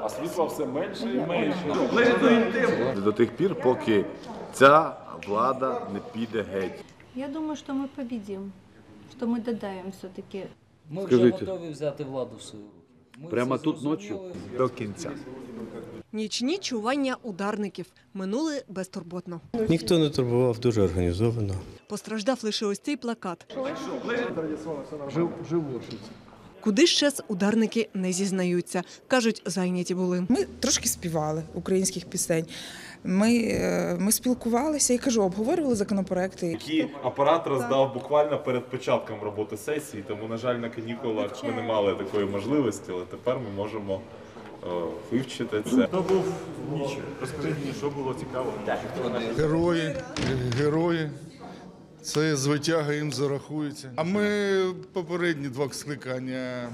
А світла все менше і менше. До тих пір, поки ця влада не піде геть. Я думаю, что мы победим, что мы додаем все-таки. Ми вже Скажіть. готові взяти владу в руки. Ми Прямо тут зрозуміли. ночі до кінця. Нічні чування ударників минули безтурботно. Ніхто не турбував дуже організовано. Постраждав лише ось цей плакат. Куди ще з ударники не зізнаються. Кажуть, зайняті були. Ми трошки співали українських пісень. Ми, е, ми спілкувалися і кажу, обговорювали законопроекти. Які апарат роздав буквально перед початком роботи сесії, тому, на жаль, на канікулах ми не мали такої можливості, але тепер ми можемо е, вивчити це. Хто був ніч? Розкажіть мені, що було цікаво. Герої, герої. Це звитяга їм зарахується. А ми попередні два скликання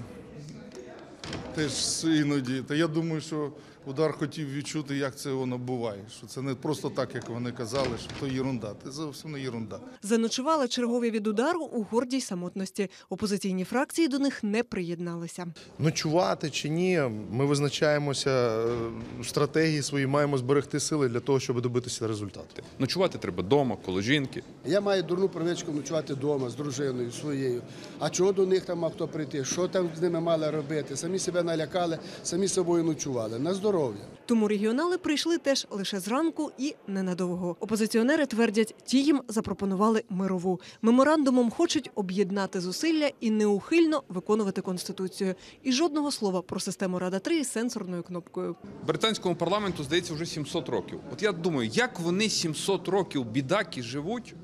теж іноді. Та я думаю, що удар хотів відчути, як це воно буває. Що це не просто так, як вони казали, що то єрунда. Це зовсім не єрунда. Заночували чергові від удару у гордій самотності. Опозиційні фракції до них не приєдналися. Ночувати чи ні, ми визначаємося е, стратегії свої, маємо зберегти сили для того, щоб добитися результату. Ночувати треба вдома, коло жінки. Я маю дурну привичку ночувати вдома з дружиною своєю. А чого до них там мав хто прийти? Що там з ними мали робити? Самі себе налякали, самі собою ночували. На здоров'я. Тому регіонали прийшли теж лише зранку і ненадовго. Опозиціонери твердять, ті їм запропонували мирову. Меморандумом хочуть об'єднати зусилля і неухильно виконувати конституцію. І жодного слова про систему Рада 3 із сенсорною кнопкою. Британському парламенту здається вже 700 років. От я думаю, як вони 700 років бідаки живуть,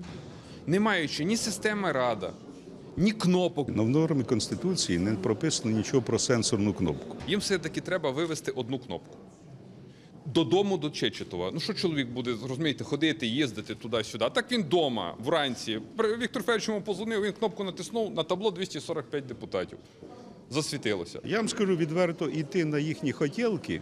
не маючи ні системи рада, ні кнопок. В нормі Конституції не прописано нічого про сенсорну кнопку. Їм все-таки треба вивести одну кнопку. Додому до Чечетова. Ну що чоловік буде розумієте, ходити, їздити туди-сюди. Так він вдома, вранці. Віктор Федорович йому позвонив, він кнопку натиснув на табло 245 депутатів. Засвітилося. Я вам скажу відверто, йти на їхні хотілки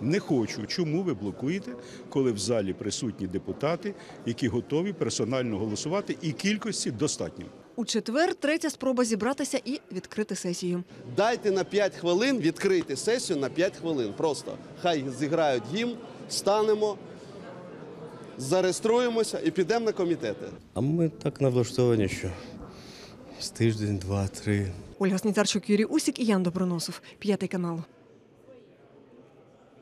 не хочу. Чому ви блокуєте, коли в залі присутні депутати, які готові персонально голосувати, і кількості достатньо. У четвер третя спроба зібратися і відкрити сесію. Дайте на 5 хвилин відкрити сесію на 5 хвилин. Просто хай зіграють гімн, станемо, зареєструємося і підемо на комітети. А ми так навлаштовані, що з тиждень, два, три. Ольга Сніцарчук, Юрій Усік і Ян Доброносов. П'ятий канал.